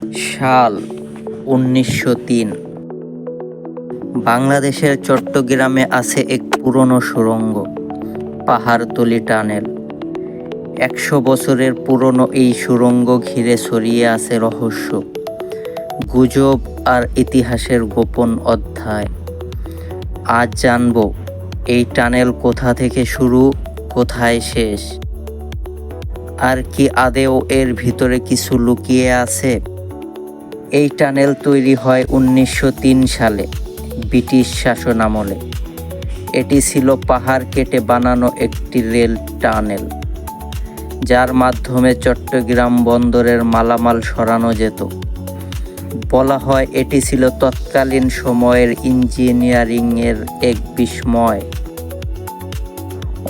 সাল উনিশশো তিন। বাংলাদেশের চট্টগ্রামে আছে এক পুরনো সুরঙ্গ পাহাড়তলি টানেল। একশো বছরের পুরনো এই সুরঙ্গ ঘিরে ছড়িয়ে আছে রহস্য, গুজব আর ইতিহাসের গোপন অধ্যায়। আজ জানব, এই টানেল কোথা থেকে শুরু, কোথায় শেষ? আর কি আদেও এর ভিতরে কিছু লুকিয়ে আছে? এই টানেল তৈরি হয় উনিশশো তিন সালে ব্রিটিশ শাসন আমলে। এটি ছিল পাহাড় কেটে বানানো একটি রেল টানেল, যার মাধ্যমে চট্টগ্রাম বন্দরের মালামাল সরানো যেত। বলা হয় এটি ছিল তৎকালীন সময়ের ইঞ্জিনিয়ারিংয়ের এক বিস্ময়।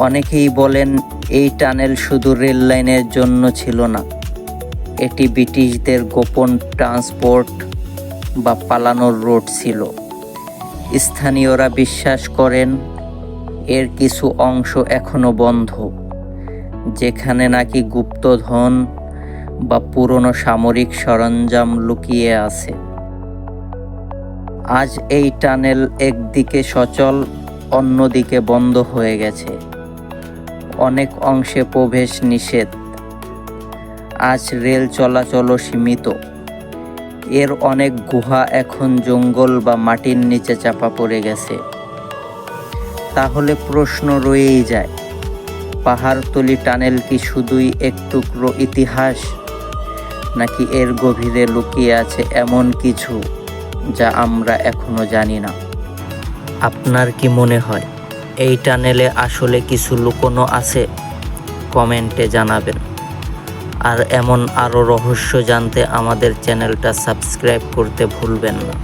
অনেকেই বলেন, এই টানেল শুধু রেল লাইনের জন্য ছিল না এটি ব্রিটিশদের গোপন ট্রান্সপোর্ট বা পালানোর রোড ছিল। স্থানীয়রা বিশ্বাস করেন, এর কিছু অংশ এখনও বন্ধ, যেখানে নাকি গুপ্তধন বা পুরনো সামরিক সরঞ্জাম লুকিয়ে আছে। আজ এই টানেল একদিকে সচল, অন্যদিকে বন্ধ হয়ে গেছে। অনেক অংশে প্রবেশ নিষেধ। আজ রেল চলাচলও সীমিত। এর অনেক গুহা এখন জঙ্গল বা মাটির নিচে চাপা পড়ে গেছে। তাহলে প্রশ্ন রয়েই যায়, পাহাড়তলি টানেল কি শুধুই এক টুকরো ইতিহাস, নাকি এর গভীরে লুকিয়ে আছে এমন কিছু যা আমরা এখনও জানি না? আপনার কি মনে হয়, এই টানেলে আসলে কিছু লুকোনো আছে? কমেন্টে জানাবেন। আর এমন আরও রহস্য জানতে আমাদের চ্যানেলটা সাবস্ক্রাইব করতে ভুলবেন না।